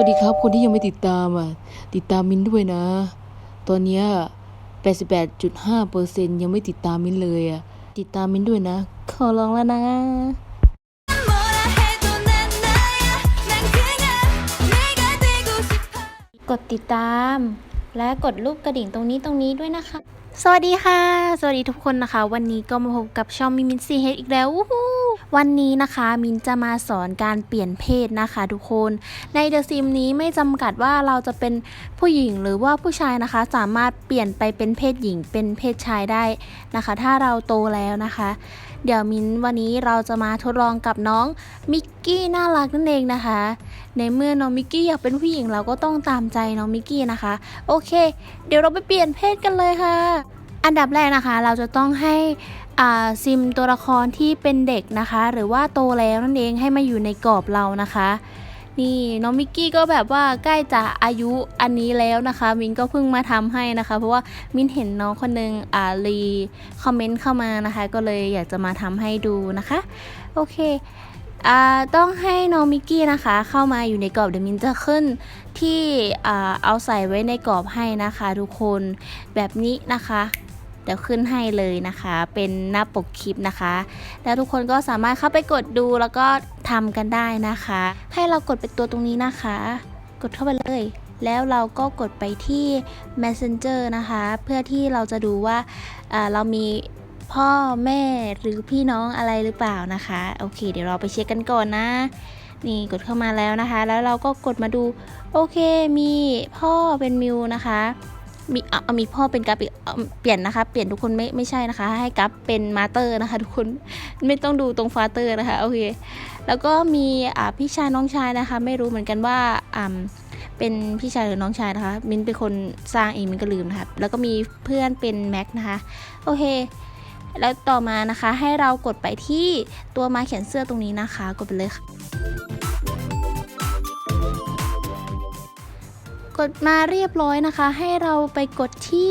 วัสดีครับ คนที่ยังไม่ติดตามอะติดตามมินด้วยนะ ตอนนี้แปดสิบแปดจุดห้าเปอร์เซ็นยังไม่ติดตามมินเลยอะติดตามมินด้วยนะ ขอร้องแล้วนะกดติดตาม และกดรูปกระดิ่งตรงนี้ตรงนี้ด้วยนะคะ สวัสดีค่ะ สวัสดีทุกคนนะคะ วันนี้ก็มาพบกับช่องมิมินซีเฮดอีกแล้ววันนี้นะคะมินจะมาสอนการเปลี่ยนเพศนะคะทุกคนในเดอะซิมนี้ไม่จำกัดว่าเราจะเป็นผู้หญิงหรือว่าผู้ชายนะคะ สามารถเปลี่ยนไปเป็นเพศหญิงเป็นเพศชายได้นะคะ ถ้าเราโตแล้วนะคะ เดี๋ยวมินวันนี้เราจะมาทดลองกับน้องมิกกี้น่ารักนั่นเองนะคะ ในเมื่อน้องมิกกี้อยากเป็นผู้หญิงเราก็ต้องตามใจน้องมิกกี้นะคะ โอเค เดี๋ยวเราไปเปลี่ยนเพศกันเลยค่ะ อันดับแรกนะคะเราจะต้องให้ซิมตัวละครที่เป็นเด็กนะคะ หรือว่าโตแล้วนั่นเองให้มาอยู่ในกรอบเรานะคะ นี่น้องมิกกี้ก็แบบว่าใกล้จะอายุอันนี้แล้วนะคะ มินก็เพิ่งมาทำให้นะคะ เพราะว่ามินเห็นน้องคนหนึงอ่ารีคอมเมนต์เข้ามานะคะ ก็เลยอยากจะมาทำให้ดูนะคะ โอเคอ่าต้องให้น้องมิกกี้นะคะ เข้ามาอยู่ในกรอบเดี๋ยวมินจะขึ้นที่อ่าเอาใส่ไว้ในกรอบให้นะคะ ทุกคนแบบนี้นะคะ เดี๋ยวขึ้นให้เลยนะคะ เป็นหน้าปกคลิปนะคะ แล้วทุกคนก็สามารถเข้าไปกดดูแล้วก็ทำกันได้นะคะ ให้เรากดไปตัวตรงนี้นะคะ กดเข้าไปเลย แล้วเราก็กดไปที่ messenger นะคะ เพื่อที่เราจะดูว่าอ่าเรามีพ่อแม่หรือพี่น้องอะไรหรือเปล่านะคะ โอเค เดี๋ยวเราไปเช็คกันก่อนนะ นี่กดเข้ามาแล้วนะคะ แล้วเราก็กดมาดู โอเค มีพ่อเป็นมิวนะคะ มีเอามีพ่อเป็นกัฟเปลี่ยนนะคะ เปลี่ยนทุกคนไม่ไม่ใช่นะคะ ให้กัฟเป็นมาเตอร์นะคะ ทุกคนไม่ต้องดูตรงฟาเตอร์นะคะโอเคแล้วก็มีอ่าพี่ชายน้องชายนะคะ ไม่รู้เหมือนกันว่าอ่าเป็นพี่ชายหรือน้องชายนะคะ มินเป็นคนสร้างเองมินก็ลืมนะคะแล้วก็มีเพื่อนเป็นแม็กนะคะโอเคแล้วต่อมานะคะให้เรากดไปที่ตัวม้แขนเสื้อตรงนี้นะคะ กดไปเลยค่ะ กดมาเรียบร้อยนะคะ ให้เราไปกดที่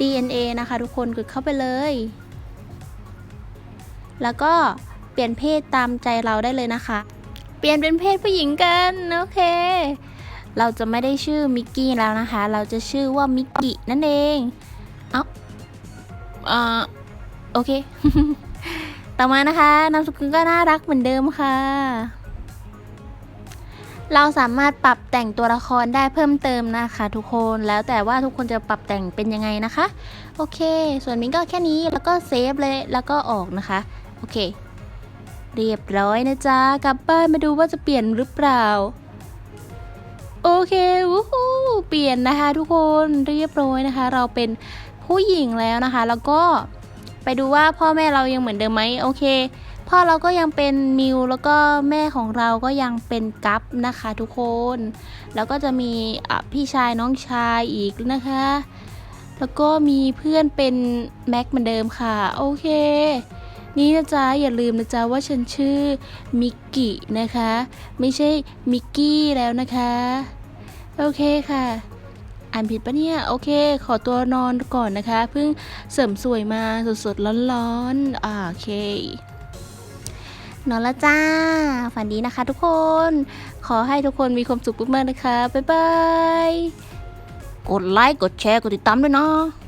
DNA นะคะทุกคนกดเข้าไปเลย แล้วก็เปลี่ยนเพศตามใจเราได้เลยนะคะ เปลี่ยนเป็นเพศผู้หญิงกันโอเค เราจะไม่ได้ชื่อมิกกี้แล้วนะคะ เราจะชื่อว่ามิกกี้นั่นเองเอ้าอ่าโอเค ต่อมานะคะนามสกุลก็น่ารักเหมือนเดิมค่ะ เราสามารถปรับแต่งตัวละครได้เพิ่มเติมนะคะทุกคนแล้วแต่ว่าทุกคนจะปรับแต่งเป็นยังไงนะคะ โอเค ส่วนมิ้นก็แค่นี้แล้วก็เซฟเลยแล้วก็ออกนะคะ โอเค เรียบร้อยนะจ๊ะ กลับบ้านมาดูว่าจะเปลี่ยนหรือเปล่า โอเควู้ฮู้เปลี่ยนนะคะ ทุกคนเรียบร้อยนะคะ เราเป็นผู้หญิงแล้วนะคะ แล้วก็ไปดูว่าพ่อแม่เรายังเหมือนเดิมไหมโอเค พ่อเราก็ยังเป็นมิวแล้วก็แม่ของเราก็ยังเป็นกัฟนะคะทุกคน แล้วก็จะมีพี่ชายน้องชายอีกนะคะ แล้วก็มีเพื่อนเป็นแม็กเหมือนเดิมค่ะ โอเค นี่นะจ๊ะอย่าลืมนะจ๊ะว่าฉันชื่อมิกกี้นะคะ ไม่ใช่มิกกี้แล้วนะคะ โอเคค่ะอ่านผิดปะเนี่ย โอเค ขอตัวนอนก่อนนะคะ เพิ่งเสริมสวยมาสดๆ ร้อนๆ โอเค นอนละจ้า ฝันดีนะคะทุกคน ขอให้ทุกคนมีความสุขมากๆนะคะ บ๊ายบาย กดไลค์ กดแชร์ กดติดตามด้วยเนาะ